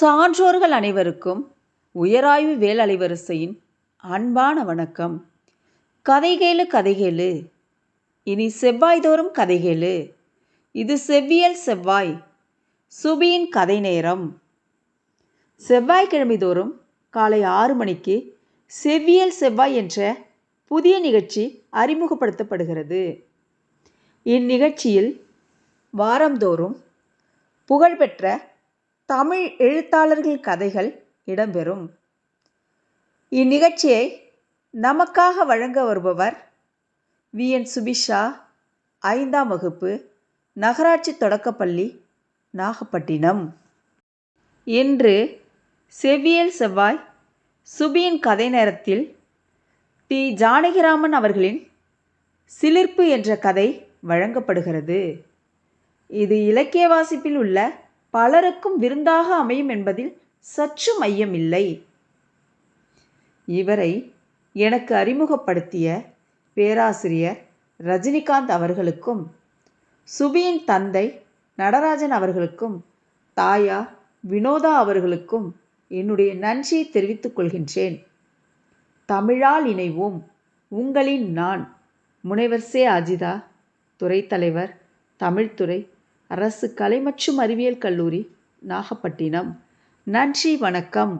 சான்றோர்கள் அனைவருக்கும் உயராய்வு வேல் அலைவரிசையின் அன்பான வணக்கம். கதைகேளு கதைகேளு இனி செவ்வாய்தோறும் கதைகேளு இது செவ்வியல் செவ்வாய் சுபியின் கதை நேரம். செவ்வாய்க்கிழமை தோறும் காலை ஆறு மணிக்கு செவ்வியல் செவ்வாய் என்ற புதிய நிகழ்ச்சி அறிமுகப்படுத்தப்படுகிறது. இந்நிகழ்ச்சியில் வாரந்தோறும் புகழ்பெற்ற தமிழ் எழுத்தாளர்கள் கதைகள் இடம்பெறும். இந்நிகழ்ச்சியை நமக்காக வழங்க வருபவர் வி. என். சுபிஷா. ஐந்தாம் வகுப்பு நகராட்சி தொடக்கப்பள்ளி நாகப்பட்டினம். இன்று செவ்வியல் செவ்வாய் சுபியின் கதை நேரத்தில் டி. ஜானகிராமன் அவர்களின் சிலிர்ப்பு என்ற கதை வழங்கப்படுகிறது. இது இலக்கிய வாசிப்பில் உள்ள பலருக்கும் விருந்தாக அமையும் என்பதில் சற்று மையமில்லை. இவரை எனக்கு அறிமுகப்படுத்திய பேராசிரியர் ரஜினிகாந்த் அவர்களுக்கும் சுபியின் தந்தை நடராஜன் அவர்களுக்கும் தாயார் வினோதா அவர்களுக்கும் என்னுடைய நன்றியை தெரிவித்துக் கொள்கின்றேன். தமிழால் இணைவோம். உங்களின் நான் முனைவர் சே. அஜிதா துறைத்தலைவர் தமிழ்துறை அரசு கலை மற்றும் அறிவியல் கல்லூரி நாகப்பட்டினம். நன்றி வணக்கம்.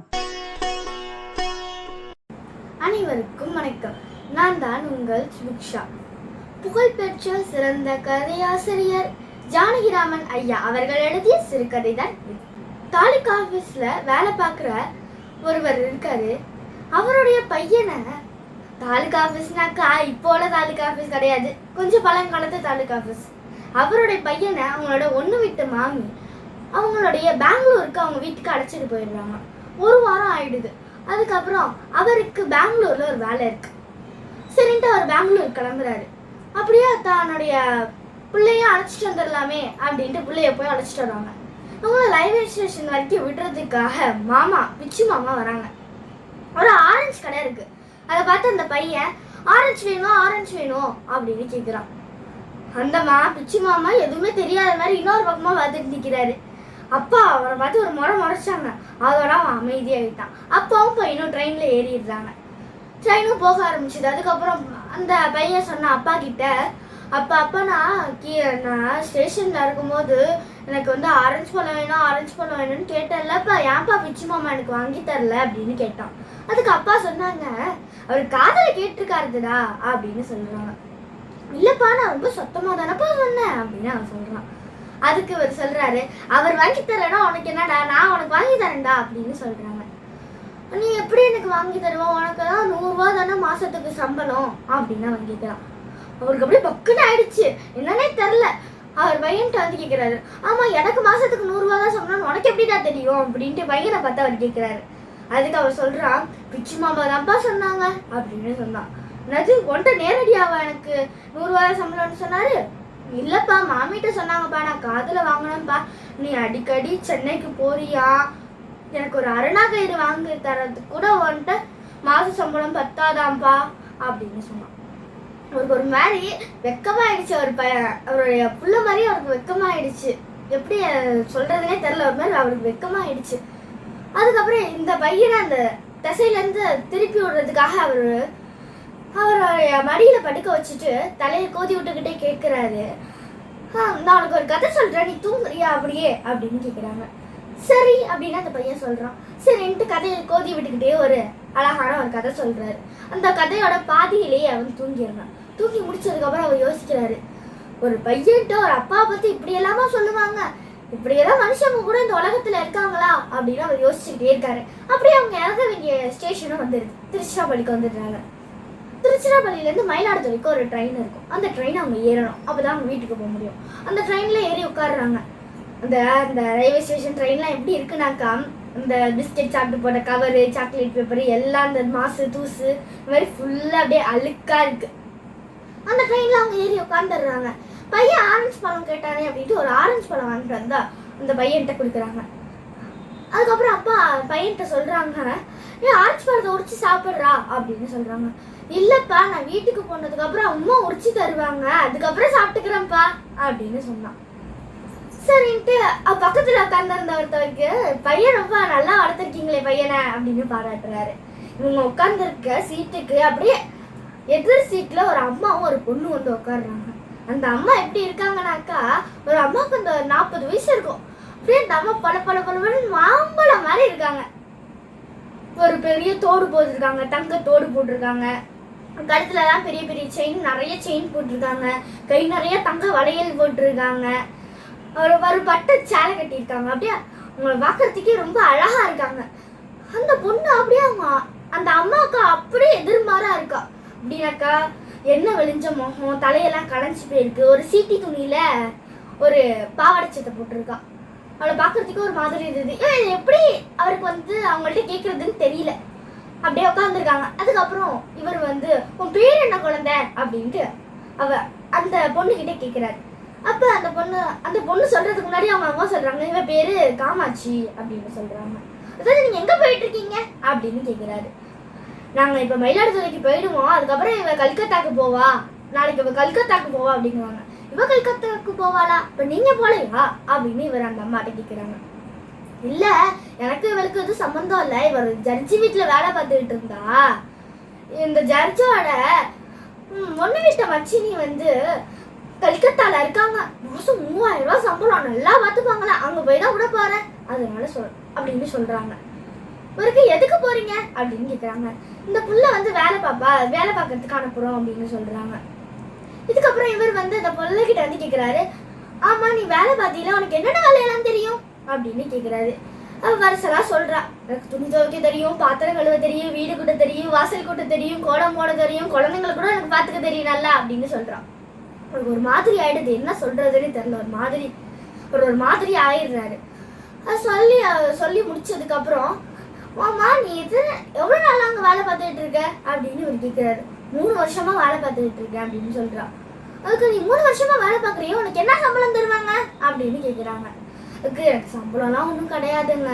அனைவருக்கும் வணக்கம். நான் தான் உங்கள் சுபிக்ஷா. புகழ்பெற்ற சிறந்த கதையாசிரியர் ஜானகிராமன் ஐயா அவர்கள் எழுதிய சிறுகதை தான் தாலுகா ஆஃபீஸில் வேலை பார்க்குற ஒருவர் இருக்காரு. அவருடைய பையனை தாலுகா ஆஃபீஸ்னாக்கா இப்போ உள்ள தாலுகா ஆஃபீஸ் கிடையாது. கொஞ்சம் பழங்காலத்து தாலுகா ஆஃபீஸ் அவருடைய பையனை அவங்களோட ஒன்று விட்டு மாமி அவங்களுடைய பெங்களூருக்கு அவங்க வீட்டுக்கு அழைச்சிட்டு போயிடுறாங்க. ஒரு வாரம் ஆயிடுது. அதுக்கப்புறம் அவருக்கு பெங்களூரில் ஒரு வேலை இருக்கு. சரின்ட்டு அவர் பெங்களூர் கிளம்புறாரு. அப்படியே தன்னுடைய பிள்ளைய அழைச்சிட்டு வந்துடலாமே அப்படின்ட்டு பிள்ளைய போய் அழைச்சிட்டு வராங்க அவங்கள ரயில்வே ஸ்டேஷன் வரைக்கும் விடுறதுக்காக மாமா பிச்சு மாமா வராங்க. ஒரு ஆரஞ்சு கடை இருக்கு. அதை பார்த்து அந்த பையன் ஆரஞ்சு வேணும்? ஆரஞ்சு வேணும்? அப்படின்னு கேட்குறான் அந்த மா பிச்சு மாமா எதுவுமே தெரியாத மாதிரி இன்னொரு பக்கமா பார்த்துட்டு நிற்கிறாரு அப்பா அவரை பார்த்து ஒரு முறை முறைச்சாங்க. அதோட அவன் அமைதியாகிட்டான் அப்பாவும் பையனும் ட்ரெயினில் ஏறிடுறாங்க. ட்ரெயினும் போக ஆரம்பிச்சது. அதுக்கப்புறம் அந்த பையன் சொன்ன அப்பா கிட்ட அப்பா அப்பா நான் கீ நான் ஸ்டேஷனில் இருக்கும்போது எனக்கு வந்து ஆரஞ்சு பழம் வேணும் ஆரஞ்சு பழம் வேணும்னு கேட்டேன்லப்பா. ஏன்ப்பா பிச்சு மாமா எனக்கு வாங்கி தரல? அப்படின்னு கேட்டான். அதுக்கு அப்பா சொன்னாங்க அவர் காதலை கேட்டிருக்காருதுடா அப்படின்னு சொல்கிறாங்க இல்லப்பா நான் ரொம்ப சத்தமா தானப்பா சொன்னேன் அப்படின்னு அவன் சொல்றான். அதுக்கு இவர் சொல்றாரு அவர் வாங்கி தரேன்னா உனக்கு என்னடா? நான் உனக்கு வாங்கி தரேன்டா? அப்படின்னு சொல்றாங்க. நீ எப்படி எனக்கு வாங்கி தருவோம் உனக்கு தான் நூறுரூவா தானே மாசத்துக்கு சம்பளம்? அப்படின்னு அவன் கேட்குறான் அவருக்கு அப்படியே பக்குன்னு ஆயிடுச்சு. என்னன்னே தெரில அவர் பையன்ட்டு வந்து கேட்குறாரு ஆமா எனக்கு மாசத்துக்கு நூறுரூவா தான் சம்பளம் உனக்கு எப்படிடா தெரியும்? அப்படின்ட்டு பையனை பார்த்து அவர் கேட்குறாரு அதுக்கு அவர் சொல்றான் பிச்சு மாமா தான்ப்பா சொன்னாங்க அப்படின்னு சொன்னான். என்னது உன்ட்ட நேரடியாவா எனக்கு? நூறுரூவா சம்பளம்னு சொன்னாரு. இல்லப்பா மாமிட்ட சொன்னாங்கப்பா நான் காதுல வாங்கினேன்ப்பா நீ அடிக்கடி சென்னைக்கு போறியா? எனக்கு ஒரு அருணா கயிறு வாங்கி தரதுக்கு கூட வந்துட்டு மாச சம்பளம் பத்தாதாம்ப்பா அப்படின்னு சொன்னான். அவருக்கு ஒரு மாதிரி வெக்கமாயிடுச்சு அவர் பையன் அவருடைய புள்ள மாதிரி அவருக்கு வெக்கமாயிடுச்சு. எப்படி சொல்றதுனே தெரில ஒரு மாதிரி அவருக்கு வெக்கமாயிடுச்சு. அதுக்கப்புறம் இந்த பையனை அந்த திசையிலேருந்து திருப்பி விடுறதுக்காக அவர் அவருடைய மடியில படுக்க வச்சுட்டு தலையை கோதி விட்டுக்கிட்டே கேட்குறாரு. நான் உனக்கு ஒரு கதை சொல்றேன். நீ தூங்குறியா அப்படியே? அப்படின்னு கேட்குறாங்க சரி அப்படின்னு அந்த பையன் சொல்றான். சரின்ட்டு கதையை கோதி விட்டுக்கிட்டே ஒரு அழகான ஒரு கதை சொல்றாரு. அந்த கதையோட பாதியிலேயே அவன் தூங்கிடுறான். தூங்கி முடிச்சதுக்கப்புறம் அவர் யோசிக்கிறாரு. ஒரு பையன்ட்டு ஒரு அப்பா பத்தி இப்படி எல்லாமா சொல்லுவாங்க? இப்படியெல்லாம் மனுஷங்க கூட இந்த உலகத்துல இருக்காங்களா? அப்படின்னு அவர் யோசிச்சுக்கிட்டே இருக்காரு. அப்படியே அவங்க இறங்க வேண்டிய ஸ்டேஷனும் வந்துடுது திருச்சிராப்பள்ளிக்கு வந்துடுறாங்க. திருச்சிராப்பள்ளியிலேருந்து மயிலாடுதுறைக்கு ஒரு ட்ரெயின் இருக்கும். அந்த ட்ரெயின் அவங்க ஏறணும். அப்பதான் அவங்க வீட்டுக்கு போக முடியும். அந்த ட்ரெயின்ல ஏறி உட்காடுறாங்க அந்த அந்த ரயில்வே ஸ்டேஷன் ட்ரெயின்லாம் எப்படி இருக்குனாக்கா இந்த பிஸ்கெட் சாப்பிட்டு போட்ட கவரு சாக்லேட் பேப்பர் எல்லாம் அந்த மாசு தூசு இந்த மாதிரி ஃபுல்லாக அப்படியே அழுக்கா இருக்கு. அந்த ட்ரெயினில் அவங்க ஏறி உட்காந்துடுறாங்க பையன் ஆரஞ்சு பழம் கேட்டானே அப்படின்ட்டு ஒரு ஆரஞ்சு பழம் வாங்கிட்டு வந்தா அந்த பையன்கிட்ட கொடுக்குறாங்க. அதுக்கப்புறம் அப்பா பையன்கிட்ட சொல்றாங்க ஏன் ஆரஞ்சு பழத்தை உரிச்சு சாப்பிட்றா அப்படின்னு சொல்றாங்க. இல்லப்பா நான் வீட்டுக்கு போனதுக்கு அப்புறம் அம்மா உரிச்சு தருவாங்க. அதுக்கப்புறம் சாப்பிட்டுக்கிறேன்ப்பா அப்படின்னு சொன்னான். சரின்ட்டு பக்கத்துல உட்காந்துருந்த ஒருத்தவருக்கு பையன் ரொம்ப நல்லா வளர்த்துருக்கீங்களே பையனை அப்படின்னு பாராட்டுறாரு. இவங்க உட்காந்துருக்க சீட்டுக்கு அப்படியே எதிர் சீட்ல ஒரு அம்மாவும் ஒரு பொண்ணு வந்து உட்காடுறாங்க அந்த அம்மா எப்படி இருக்காங்கனாக்கா ஒரு அம்மாவுக்கு அந்த நாற்பது வயசு இருக்கும். அப்படியே அந்த அம்மா பல பல பல மாம்பழம் மாதிரி இருக்காங்க. ஒரு பெரிய தோடு போட்டிருக்காங்க தங்க தோடு போட்டிருக்காங்க. கழுத்துல எல்லாம் பெரிய பெரிய செயின் நிறைய செயின் போட்டிருக்காங்க. கை நிறைய தங்க வளையல் போட்டிருக்காங்க. ஒரு ஒரு பட்டு சேலை கட்டியிருக்காங்க. அப்படியே அவங்களை பார்க்கறதுக்கே ரொம்ப அழகா இருக்காங்க. அந்த பொண்ணு அப்படியே அவங்க அந்த அம்மாவுக்கு அப்படியே எதிர்மாறா இருக்கா. அப்படின்னாக்கா என்ன வெளிஞ்ச முகம்? தலையெல்லாம் களைஞ்சு போயிருக்கு. ஒரு சீட்டி துணியில ஒரு பாவாடை போட்டிருக்கா. அவளை பார்க்கறதுக்கு ஒரு மாதிரி இருந்தது. எப்படி அவருக்கு வந்து அவங்கள்ட்ட கேட்கறதுன்னு தெரியல. அப்படியே உட்காந்துருக்காங்க அதுக்கப்புறம் இவர் வந்து உன் பேர் என்ன குழந்தை? அப்படின்ட்டு அவ அந்த பொண்ணு கிட்ட கேட்கிறாரு அப்ப அந்த பொண்ணு அந்த பொண்ணு சொல்றதுக்கு முன்னாடி அவங்க அம்மா சொல்றாங்க இவ பேரு காமாட்சி அப்படின்னு சொல்றாங்க. அதாவது நீங்க எங்க போயிட்டு இருக்கீங்க அப்படின்னு கேக்குறாரு. நாங்க இப்ப மயிலாடுதுறைக்கு போயிடுவோம். அதுக்கப்புறம் இவ கல்கத்தாக்கு போவா. நாளைக்கு இவ கல்கத்தாக்கு போவா அப்படிங்குவாங்க. இவ கல்கத்தாக்கு போவாளா? இப்ப நீங்க போலையா? அப்படின்னு இவர் அந்த அம்மாட்ட கேக்குறாங்க. இல்ல எனக்கு இவளுக்கு எதுவும் சம்மந்தம் இல்லை. இவர் ஜட்ஜி வீட்டில் வேலை பார்த்துக்கிட்டு இருந்தா. இந்த ஜட்ஜோட ஒன்று வீட்டை மச்சினி வந்து கல்கத்தால இருக்காங்க. மாசம் மூவாயிரம் ரூபாய் சம்பளம். நல்லா பார்த்துப்பாங்களே? அங்கே போய் தான் விட போகிறேன் அதனால சொல் அப்படின்னு சொல்கிறாங்க இவருக்கு எதுக்கு போகிறீங்க அப்படின்னு கேட்குறாங்க இந்த புள்ள வந்து வேலை பாப்பா வேலை பார்க்கறதுக்கு அனுப்புகிறோம் அப்படின்னு சொல்கிறாங்க இதுக்கப்புறம் இவர் வந்து இந்த புள்ளைகிட்ட வந்து கேட்குறாரு ஆமாம் நீ வேலை பார்த்தீங்களா உனக்கு என்னென்ன வேலையெல்லாம் தெரியும்? அப்படின்னு கேட்குறாரு அவ வருஷலா சொல்றா. எனக்கு துணி துவைக்க தெரியும் பாத்திரம் கழுவ தெரியும் வீடு கூட்ட தெரியும் வாசல் கூட்ட தெரியும் கோடம் போட தெரியும் குழந்தைங்களை கூட எனக்கு பாத்துக்க தெரியும் நல்லா அப்படின்னு சொல்றான் அவருக்கு ஒரு மாதிரி ஆயிடுது. என்ன சொல்றதுன்னு தெரியல. ஒரு மாதிரி ஒரு ஒரு மாதிரி ஆயிடுறாரு. அது சொல்லி சொல்லி முடிச்சதுக்கு அப்புறம் மாமா நீ இது எவ்வளவு நாளா அங்க வேலை பார்த்துட்டு இருக்க? அப்படின்னு இவர் கேட்கிறாரு மூணு வருஷமா வேலை பார்த்துட்டு இருக்கேன் அப்படின்னு சொல்றான் அதுக்கு நீ மூணு வருஷமா வேலை பார்க்குறியோ? உனக்கு என்ன சம்பளம் தருவாங்க? அப்படின்னு கேக்குறாங்க. அதுக்கு எனக்கு சம்பளம்லாம் ஒன்றும் கிடையாதுங்க.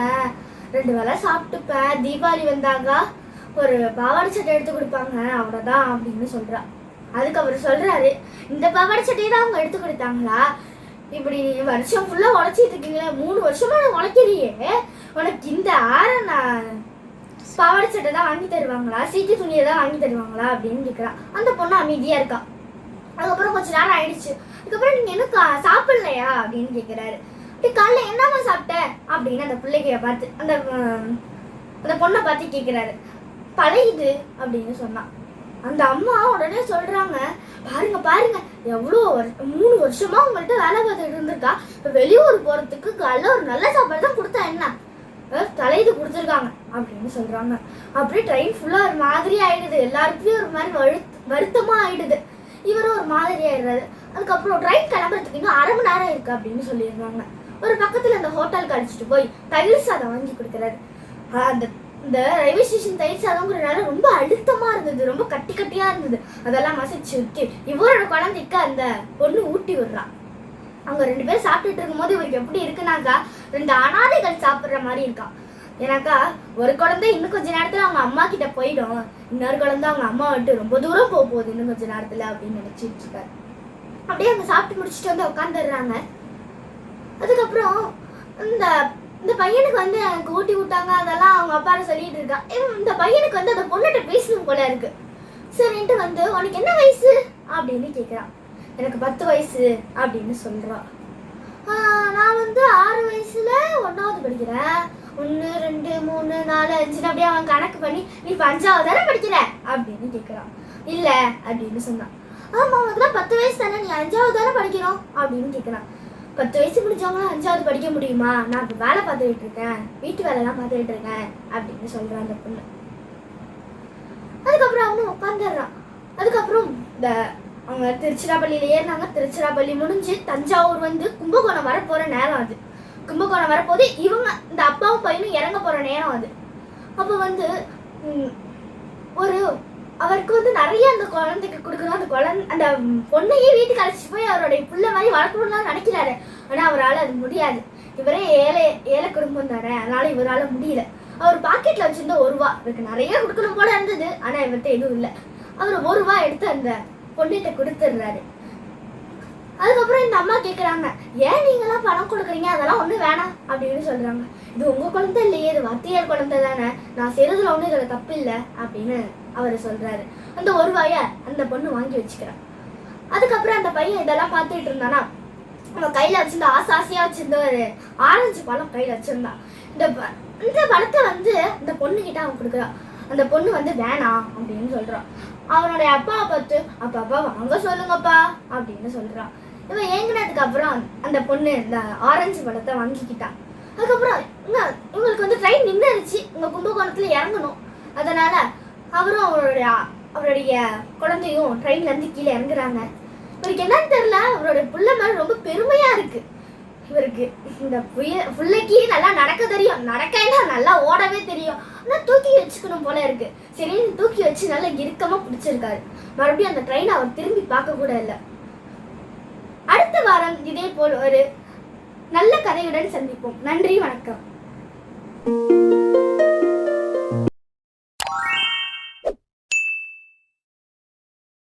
ரெண்டு வேளை சாப்பிட்டுப்பேன். தீபாவளி வந்தாங்க ஒரு பாவாடை சட்டை எடுத்து கொடுப்பாங்க. அவ்வளோதான் அப்படின்னு சொல்கிறா அதுக்கு அவர் சொல்கிறாரு இந்த பாவாடை சட்டையை தான் அவங்க எடுத்து கொடுத்தாங்களா? இப்படி நீ வருஷம் ஃபுல்லாக உழைச்சிட்டு இருக்கீங்களே மூணு வருஷமா நான் உழைக்கிறியே உனக்கு இந்த ஆற நான் பாவாடை சட்டை தான் வாங்கி தருவாங்களா? சீட்டு துணியை தான் வாங்கி தருவாங்களா? அப்படின்னு கேட்குறான் அந்த பொண்ணு அமைதியாக இருக்கா. அதுக்கப்புறம் கொஞ்ச நேரம் ஆயிடுச்சு. அதுக்கப்புறம் நீங்கள் என்ன கா- சாப்பிடலையா? அப்படின்னு கேட்குறாரு அப்படி காலைல என்னம்மா சாப்பிட்ட? அப்படின்னு அந்த பிள்ளைகைய பார்த்து அந்த அந்த பொண்ணை பார்த்து கேட்குறாரு பழையுது அப்படின்னு சொன்னான். அந்த அம்மா உடனே சொல்றாங்க பாருங்க பாருங்க எவ்வளோ மூணு வருஷமா உங்கள்கிட்ட வேலை பார்த்துட்டு இருந்திருக்கா. இப்போ வெளியூர் போறதுக்கு காலைல ஒரு நல்ல சாப்பாடு தான் கொடுத்தா என்ன? அஹ் தலையுது கொடுத்துருக்காங்க அப்படின்னு சொல்றாங்க. அப்படியே ட்ரெயின் ஃபுல்லா ஒரு மாதிரி ஆயிடுது. எல்லாருக்குமே ஒரு மாதிரி வழு வருத்தமா ஆயிடுது. இவரும் ஒரு மாதிரி ஆயிடுறாரு. அதுக்கப்புறம் ட்ரெயின் கிளம்புறதுக்கு இன்னும் அரை மணி நேரம் இருக்கு அப்படின்னு சொல்லிடுறாங்க. ஒரு பக்கத்துல அந்த ஹோட்டலுக்கு அழைச்சிட்டு போய் தயிர் சாதம் வாங்கி கொடுக்குறாரு. ஆஹ் அந்த இந்த ரயில்வே ஸ்டேஷன் தயிர் சாதம்ங்கிறனால ரொம்ப அழுத்தமா இருந்தது ரொம்ப கட்டி கட்டியா இருந்தது. அதெல்லாம் மசிச்சு விட்டு இவரோட குழந்தைக்கு அந்த பொண்ணு ஊட்டி விடுறான் அவங்க ரெண்டு பேரும் சாப்பிட்டுட்டு இருக்கும்போது இவருக்கு எப்படி இருக்குனாக்கா ரெண்டு அனாதைகள் சாப்பிடுற மாதிரி இருக்கான் ஏன்னாக்கா ஒரு குழந்தை இன்னும் கொஞ்ச நேரத்துல அவங்க அம்மா கிட்ட போயிடும். இன்னொரு குழந்தை அவங்க அம்மா விட்டு ரொம்ப தூரம் போக போகுது இன்னும் கொஞ்ச நேரத்துல அப்படின்னு நினைச்சிட்டு இருக்காரு. அப்படியே அவங்க சாப்பிட்டு முடிச்சுட்டு வந்து உட்காந்துடுறாங்க அதுக்கப்புறம் இந்த இந்த பையனுக்கு வந்து எனக்கு ஊட்டி விட்டாங்க அதெல்லாம் அவங்க அப்பாட்ட சொல்லிட்டு இருக்கான் இந்த பையனுக்கு வந்து அந்த பொண்ணுகிட்ட பேசணும் போல இருக்கு. சரின்ட்டு வந்து உனக்கு என்ன வயசு? அப்படின்னு கேட்குறான் எனக்கு பத்து வயசு அப்படின்னு சொல்கிறான் நான் வந்து ஆறு வயசுல ஒன்றாவது படிக்கிறேன். ஒன்று ரெண்டு மூணு நாலு அஞ்சுன்னு அப்படியே அவன் கணக்கு பண்ணி நீ இப்போ அஞ்சாவது தானே படிக்கிற? அப்படின்னு கேட்குறான் இல்லை அப்படின்னு சொன்னான் ஆமா உனக்கு தான் பத்து வயசு தானே நீ அஞ்சாவது தானே படிக்கிறோம் அப்படின்னு கேட்குறான் பத்து வயசு முடிஞ்சவங்களாம் அஞ்சாவது படிக்க முடியுமா? நான் இப்போ வேலை பார்த்துக்கிட்டு இருக்கேன். வீட்டு வேலைலாம் பார்த்துக்கிட்டு இருக்கேன் அப்படின்னு சொல்கிறான் அந்த பொண்ணு. அதுக்கப்புறம் அவனும் உட்காந்துடுறான் அதுக்கப்புறம் இந்த அவங்க திருச்சிராப்பள்ளியில் ஏறினாங்க திருச்சிராப்பள்ளி முடிஞ்சு தஞ்சாவூர் வந்து கும்பகோணம் வர நேரம் அது. கும்பகோணம் வரப்போது இவங்க இந்த அப்பாவும் பையனும் இறங்க போகிற நேரம் அது. அப்போ வந்து ஒரு அவருக்கு வந்து நிறைய அந்த குழந்தைக்கு கொடுக்கணும். அந்த குழந்தை அந்த பொண்ணையே வீட்டுக்கு அழைச்சிட்டு போய் அவருடைய புள்ள மாதிரி வளர்க்கணும்னு நினைக்கிறாரு. ஆனா அவரால் அது முடியாது. இவரே ஏழை ஏழை குடும்பம் தானே. அதனால இவரால் முடியல. அவர் பாக்கெட்ல வச்சிருந்த ஒரு ரூபா இவருக்கு நிறைய கொடுக்கணும் போல இருந்தது. ஆனா இவர்கிட்ட எதுவும் இல்லை. அவர் ஒரு ரூபா எடுத்து அந்த பொண்ணுகிட்ட கொடுத்துடுறாரு. அதுக்கப்புறம் இந்த அம்மா கேக்குறாங்க ஏன் நீங்களாம் பணம் கொடுக்குறீங்க? அதெல்லாம் ஒன்றும் வேணாம் அப்படின்னு சொல்றாங்க. இது உங்க குழந்தை இல்லையே இது வத்தியார் குழந்தை தானே நான் செய்யறதுல ஒண்ணும் இதுல தப்பு இல்லை அப்படின்னு அவர் சொல்றாரு. அந்த ஒரு வாய அந்த பொண்ணு வாங்கி வச்சுக்கிறான் அதுக்கப்புறம் அந்த பையன் இதெல்லாம் பார்த்துட்டு இருந்தானா அவன் கையில வச்சிருந்த ஆசை ஆசையா வச்சிருந்த ஒரு ஆரஞ்சு பழம் கையில வச்சிருந்தான் இந்த ப- இந்த பழத்தை வந்து இந்த பொண்ணுக்கிட்ட அவன் கொடுக்குறான் அந்த பொண்ணு வந்து வேணாம் அப்படின்னு சொல்றான் அவனுடைய அப்பாவை பார்த்து அப்பா அப்பா வாங்க சொல்லுங்கப்பா அப்படின்னு சொல்றான் இவன் ஏங்கினதுக்கு அப்புறம் அந்த பொண்ணு இந்த ஆரஞ்சு பழத்தை வாங்கிக்கிட்டான் அதுக்கப்புறம் இங்க இவங்களுக்கு வந்து ட்ரெயின் நின்றுச்சு இங்க கும்பகோணத்துல இறங்கணும். அதனால அவரும் அவருடைய அவருடைய குழந்தையும் ட்ரெயின்ல இருந்து கீழே இறங்குறாங்க. இவருக்கு என்னன்னு தெரியல. அவருடைய புள்ள மாதிரி ரொம்ப பெருமையா இருக்கு. இவருக்கு இந்த புய புள்ளைக்கு நல்லா நடக்க தெரியும். நடக்கன்னா நல்லா ஓடவே தெரியும். ஆனால் தூக்கி வச்சுக்கணும் போல இருக்கு. சரி தூக்கி வச்சு நல்லா இறுக்கமாக பிடிச்சிருக்காரு. மறுபடியும் அந்த ட்ரெயினை அவர் திரும்பி பார்க்க கூட இல்லை. வாரம் இதே போல் ஒரு நல்ல கதையுடன் சந்திப்போம். நன்றி வணக்கம்.